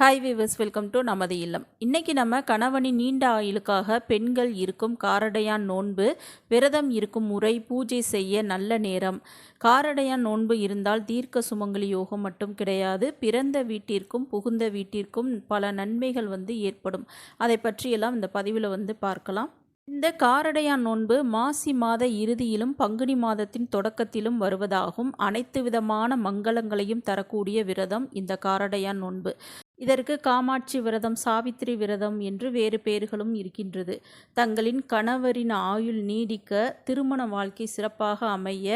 Hi viewers welcome to நமது இல்லம். இன்றைக்கி நம்ம கணவனின் நீண்ட ஆயுளுக்காக பெண்கள் இருக்கும் காரடையான் நோன்பு விரதம் இருக்கும் முறை பூஜை செய்ய நல்ல நேரம். காரடையான் நோன்பு இருந்தால் தீர்க்க சுமங்கலி யோகம் மட்டும் கிடையாது. பிறந்த வீட்டிற்கும் புகுந்த வீட்டிற்கும் பல நன்மைகள் வந்து ஏற்படும். அதை பற்றியெல்லாம் இந்த பதிவில் வந்து பார்க்கலாம். இந்த காரடையான் நோன்பு மாசி மாத இறுதியிலும் பங்குனி மாதத்தின் தொடக்கத்திலும் வருவதாகும். அனைத்து விதமான மங்களங்களையும் தரக்கூடிய விரதம் இந்த காரடையான் நோன்பு. இதற்கு காமாட்சி விரதம் சாவித்திரி விரதம் என்று வேறு பெயர்களும் இருக்கின்றது. தங்களின் கணவரின் ஆயுள் நீடிக்க திருமண வாழ்க்கை சிறப்பாக அமைய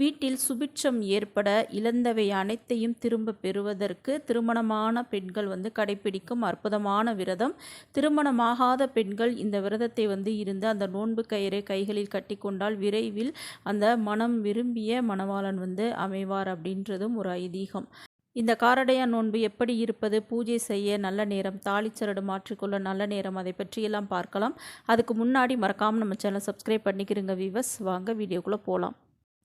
வீட்டில் சுபிட்சம் ஏற்பட இழந்தவை அனைத்தையும் திரும்ப பெறுவதற்கு திருமணமான பெண்கள் வந்து கடைபிடிக்கும் அற்புதமான விரதம். திருமணமாகாத பெண்கள் இந்த விரதத்தை வந்து இருந்து அந்த நோன்பு கயிறை கைகளில் கட்டிக்கொண்டால் விரைவில் அந்த மனம் விரும்பிய மணவாளன் வந்து அமைவார் அப்படின்றதும் ஒரு ஐதீகம். இந்த காரடையா நோன்பு எப்படி இருப்பது? பூஜை செய்ய நல்ல நேரம் தாளிச்சரடு மாற்றிக்கொள்ள நல்ல நேரம் அதை பற்றியெல்லாம் பார்க்கலாம். அதுக்கு முன்னாடி மறக்காமல் நம்ம சேனல் சப்ஸ்கிரைப் பண்ணிக்கிறோங்க விவஸ் வாங்க வீடியோக்குள்ளே போகலாம்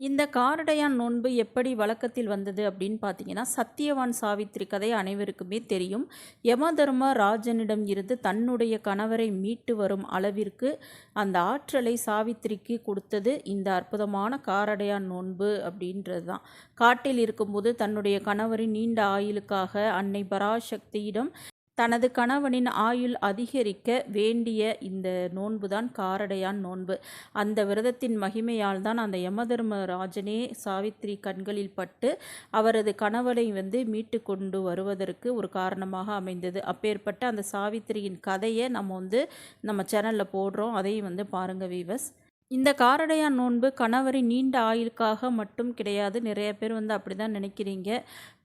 இந்த காரடையான் நோன்பு எப்படி வழக்கத்தில் வந்தது அப்படின்னு பார்த்தீங்கன்னா சத்தியவான் சாவித்திரி கதை அனைவருக்குமே தெரியும். யமதர்ம ராஜனிடம் இருந்து தன்னுடைய கணவரை மீட்டு வரும் அளவிற்கு அந்த ஆற்றலை சாவித்திரிக்கு கொடுத்தது இந்த அற்புதமான காரடையான் நோன்பு அப்படின்றது தான். காட்டில் இருக்கும்போது தன்னுடைய கணவரின் நீண்ட ஆயுளுக்காக அன்னை பராசக்தியிடம் தனது கணவனின் ஆயுள் அதிகரிக்க வேண்டிய இந்த நோன்பு தான் காரடையான் நோன்பு. அந்த விரதத்தின் மகிமையால் தான் அந்த யமதர்மராஜனே சாவித்திரி சாவித்ரி கண்களில் பட்டு அவரது கணவனை வந்து மீட்டு கொண்டு வருவதற்கு ஒரு காரணமாக அமைந்தது. அப்பேற்பட்ட அந்த சாவித்திரியின் கதையை நம்ம வந்து நம்ம சேனலில் போடுறோம். அதையும் வந்து பாருங்கள் வீவஸ் இந்த காரடையான் நோன்பு கணவரின் நீண்ட ஆயுளுக்காக மட்டும் கிடையாது. நிறைய பேர் வந்து அப்படி தான் நினைக்கிறீங்க.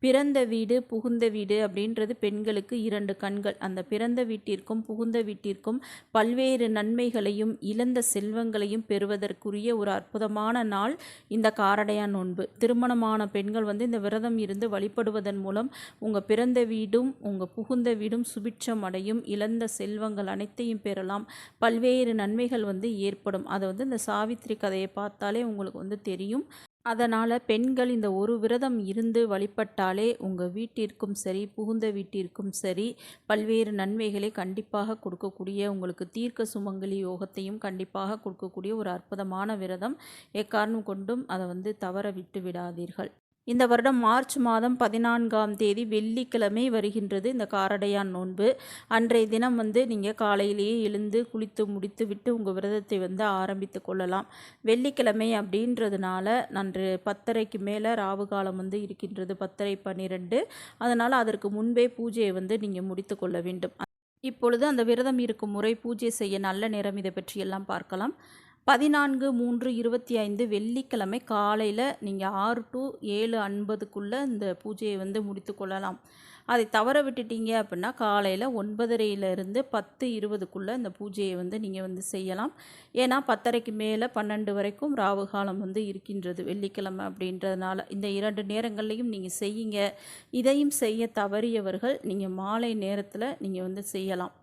பிறந்த வீடு புகுந்த வீடு அப்படின்றது பெண்களுக்கு இரண்டு கண்கள். அந்த பிறந்த வீட்டிற்கும் புகுந்த வீட்டிற்கும் பல்வேறு நன்மைகளையும் இழந்த செல்வங்களையும் பெறுவதற்குரிய ஒரு அற்புதமான நாள் இந்த காரடையான் நோன்பு. திருமணமான பெண்கள் வந்து இந்த விரதம் இருந்து வழிபடுவதன் மூலம் உங்கள் பிறந்த வீடும் உங்கள் புகுந்த வீடும் சுபிட்சம் அடையும் இழந்த செல்வங்கள் அனைத்தையும் பெறலாம். பல்வேறு நன்மைகள் வந்து ஏற்படும். அதை வந்து இந்த சாவித்திரி கதையை பார்த்தாலே உங்களுக்கு வந்து தெரியும். அதனால் பெண்கள் இந்த ஒரு விரதம் இருந்து வழிபட்டாலே உங்கள் வீட்டிற்கும் சரி புகுந்த வீட்டிற்கும் சரி பல்வேறு நன்மைகளை கண்டிப்பாக கொடுக்கக்கூடிய உங்களுக்கு தீர்க்க சுமங்கலி யோகத்தையும் கண்டிப்பாக கொடுக்கக்கூடிய ஒரு அற்புதமான விரதம் எக்காரணம் கொண்டும் அதை வந்து தவற விட்டு விடாதீர்கள். இந்த வருடம் மார்ச் மாதம் பதினான்காம் தேதி வெள்ளிக்கிழமை வருகின்றது இந்த காரடையான் நோன்பு. அன்றைய தினம் வந்து நீங்கள் காலையிலேயே எழுந்து குளித்து முடித்து விட்டு உங்கள் விரதத்தை வந்து ஆரம்பித்து கொள்ளலாம். வெள்ளிக்கிழமை அப்படின்றதுனால அன்று பத்தரைக்கு மேலே ராவு காலம் வந்து இருக்கின்றது பத்தரை பன்னிரெண்டு அதனால் அதற்கு முன்பே பூஜையை வந்து நீங்கள் முடித்து கொள்ள வேண்டும். இப்பொழுது அந்த விரதம் இருக்கும் முறை பூஜை செய்ய நல்ல நேரம் இதை பற்றியெல்லாம் பார்க்கலாம். பதினான்கு மூன்று இருபத்தி ஐந்து வெள்ளிக்கிழமை காலையில் நீங்கள் ஆறு டு ஏழு ஐம்பதுக்குள்ளே இந்த பூஜையை வந்து முடித்து கொள்ளலாம். அதை தவற விட்டுட்டீங்க அப்படின்னா காலையில் ஒன்பதரையிலேருந்து பத்து இருபதுக்குள்ளே இந்த பூஜையை வந்து நீங்கள் வந்து செய்யலாம். ஏன்னா பத்தரைக்கு மேலே பன்னெண்டு வரைக்கும் ராவு காலம் வந்து இருக்கின்றது வெள்ளிக்கிழமை அப்படின்றதுனால. இந்த இரண்டு நேரங்கள்லையும் நீங்கள் செய்யுங்க. இதையும் செய்ய தவறியவர்கள் நீங்கள் மாலை நேரத்தில் நீங்கள் வந்து செய்யலாம்.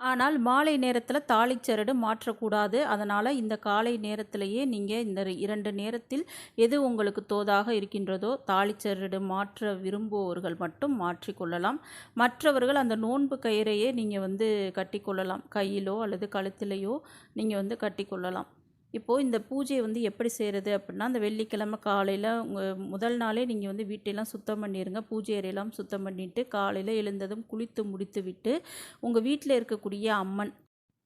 ஆனால் மாலை நேரத்தில் தாளிச்சரடு மாற்றக்கூடாது. அதனால் இந்த காலை நேரத்திலேயே நீங்கள் இந்த இரண்டு நேரத்தில் எது உங்களுக்கு தோதாக இருக்கின்றதோ தாளிச்சரடு மாற்ற விரும்புபவர்கள் மட்டும் மாற்றிக்கொள்ளலாம் மற்றவர்கள் அந்த நோன்பு கயிறையே நீங்கள் வந்து கட்டிக்கொள்ளலாம் கையிலோ அல்லது கழுத்திலேயோ நீங்கள் வந்து கட்டிக்கொள்ளலாம் இப்போது இந்த பூஜையை வந்து எப்படி செய்கிறது அப்படின்னா அந்த வெள்ளிக்கிழமை காலையில் உங்கள் முதல் நாளே நீங்கள் வந்து வீட்டையெல்லாம் சுத்தம் பண்ணிடுங்க பூஜை அறையெல்லாம் சுத்தம் பண்ணிவிட்டு காலையில் எழுந்ததும் குளித்து முடித்து விட்டு உங்கள் வீட்டில் இருக்கக்கூடிய அம்மன்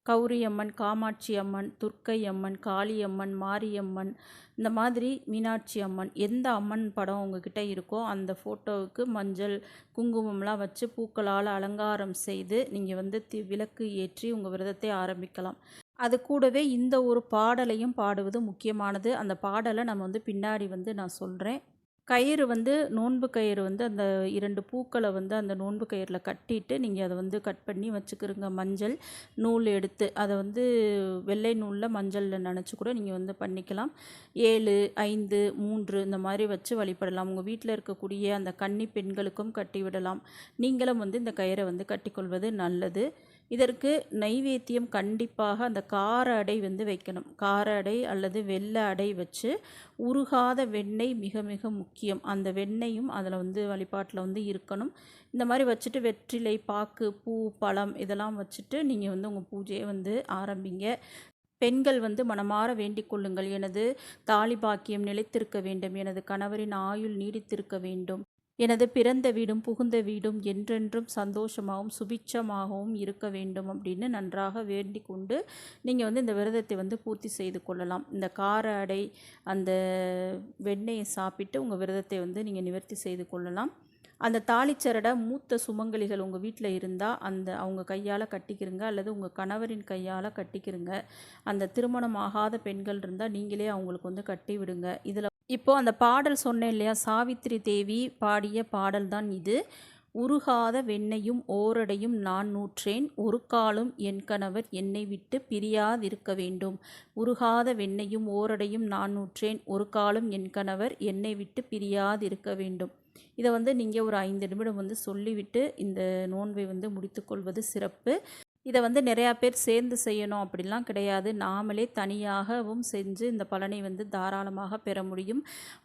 கௌரி அம்மன் காமாட்சி அம்மன் துர்க்கை அம்மன் காளியம்மன் மாரியம்மன் இந்த மாதிரி மீனாட்சி அம்மன் எந்த அம்மன் படம் உங்ககிட்ட இருக்கோ அந்த ஃபோட்டோவுக்கு மஞ்சள் குங்குமம்லாம் வச்சு பூக்களால் அலங்காரம் செய்து நீங்கள் வந்து தி விளக்கு ஏற்றி உங்கள் விரதத்தை ஆரம்பிக்கலாம். அது கூடவே இந்த ஒரு பாடலையும் பாடுவது முக்கியமானது. அந்த பாடலை நம்ம வந்து பின்னாடி வந்து நான் சொல்கிறேன் கயிறு வந்து நோன்பு கயிறு வந்து அந்த இரண்டு பூக்களை வந்து அந்த நோன்பு கயிறில் கட்டிட்டு நீங்கள் அதை வந்து கட் பண்ணி வச்சுக்கிறோங்க மஞ்சள் நூல் எடுத்து அதை வந்து வெள்ளை நூலில் மஞ்சளில் நினச்சி கூட நீங்கள் வந்து பண்ணிக்கலாம். ஏழு ஐந்து மூன்று இந்த மாதிரி வச்சு வழிபடலாம். உங்கள் வீட்டில் இருக்கக்கூடிய அந்த கன்னி பெண்களுக்கும் கட்டி விடலாம். நீங்களும் வந்து இந்த கயிறை வந்து கட்டிக்கொள்வது நல்லது. இதற்கு நைவேத்தியம் கண்டிப்பாக அந்த கார அடை வந்து வைக்கணும். கார அடை அல்லது வெள்ளை அடை வச்சு உருகாத வெண்ணெய் மிக மிக முக்கியம். அந்த வெண்ணெயும் அதில் வந்து வழிபாட்டில் வந்து இருக்கணும். இந்த மாதிரி வச்சுட்டு வெற்றிலை பாக்கு பூ பழம் இதெல்லாம் வச்சுட்டு நீங்கள் வந்து உங்கள் பூஜையை வந்து ஆரம்பிங்க. பெண்கள் வந்து மனமாற வேண்டிக் கொள்ளுங்கள். எனது தாலி பாக்கியம் நிலைத்திருக்க வேண்டும். எனது கணவரின் ஆயுள் நீடித்திருக்க வேண்டும். எனது பிறந்த வீடும் புகுந்த வீடும் என்றென்றும் சந்தோஷமாகவும் சுபிட்சமாகவும் இருக்க வேண்டும் அப்படின்னு நன்றாக வேண்டி கொண்டு நீங்கள் வந்து இந்த விரதத்தை வந்து பூர்த்தி செய்து கொள்ளலாம். இந்த கார அடை அந்த வெண்ணெயை சாப்பிட்டு உங்கள் விரதத்தை வந்து நீங்கள் நிவர்த்தி செய்து கொள்ளலாம். அந்த தாலிச்சரடை மூத்த சுமங்கலிகள் உங்கள் வீட்டில் இருந்தால் அந்த அவங்க கையால் கட்டிக்கிறங்க அல்லது உங்கள் கணவரின் கையால் கட்டிக்கிறங்க அந்த திருமணம் ஆகாத பெண்கள் இருந்தால் நீங்களே அவங்களுக்கு வந்து கட்டி விடுங்க. இதில் இப்போது அந்த பாடல் சொன்னேன் இல்லையா? சாவித்திரி தேவி பாடிய பாடல் தான் இது. உருகாத வெண்ணையும் ஓரடையும் நான் நூற்றேன். ஒரு காலும் என் கணவர் என்னை விட்டு பிரியாதிருக்க வேண்டும். உருகாத வெண்ணையும் ஓரடையும் நான் நூற்றேன். ஒரு காலும் என் கணவர் என்னை விட்டு பிரியாதிருக்க வேண்டும். இதை வந்து நீங்கள் ஒரு ஐந்து நிமிடம் வந்து சொல்லிவிட்டு இந்த நோன்பை வந்து முடித்துக்கொள்வது சிறப்பு. இதை வந்து நிறையா பேர் சேர்ந்து செய்யணும் அப்படிலாம் கிடையாது. நாமளே தனியாகவும் செஞ்சு இந்த பலனை வந்து தாராளமாக பெற முடியும்.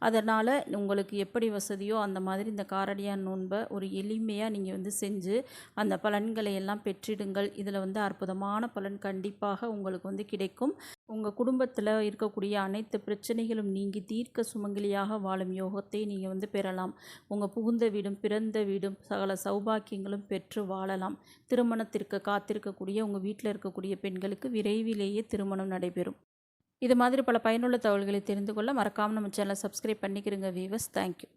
அதனால் உங்களுக்கு எப்படி வசதியோ அந்த மாதிரி இந்த காரடியான் நோன்பை ஒரு எளிமையாக நீங்கள் வந்து செஞ்சு அந்த பலன்களை எல்லாம் பெற்றிடுங்கள். இதில் வந்து அற்புதமான பலன் கண்டிப்பாக உங்களுக்கு வந்து கிடைக்கும். உங்கள் குடும்பத்தில் இருக்கக்கூடிய அனைத்து பிரச்சனைகளும் நீங்கி தீர்க்க சுமங்கலியாக வாழும் யோகத்தை நீங்கள் வந்து பெறலாம். உங்கள் புகுந்த வீடும் பிறந்த வீடும் சகல சௌபாக்கியங்களும் பெற்று வாழலாம். திருமணத்திற்கு காத்திருக்கக்கூடிய உங்கள் வீட்டில் இருக்கக்கூடிய பெண்களுக்கு விரைவிலேயே திருமணம் நடைபெறும். இது மாதிரி பல பயனுள்ள தகவல்களை தெரிந்து கொள்ள மறக்காமல் நம்ம சேனலை சப்ஸ்கிரைப் பண்ணிக்கிறங்க வீவர்ஸ் தேங்க்யூ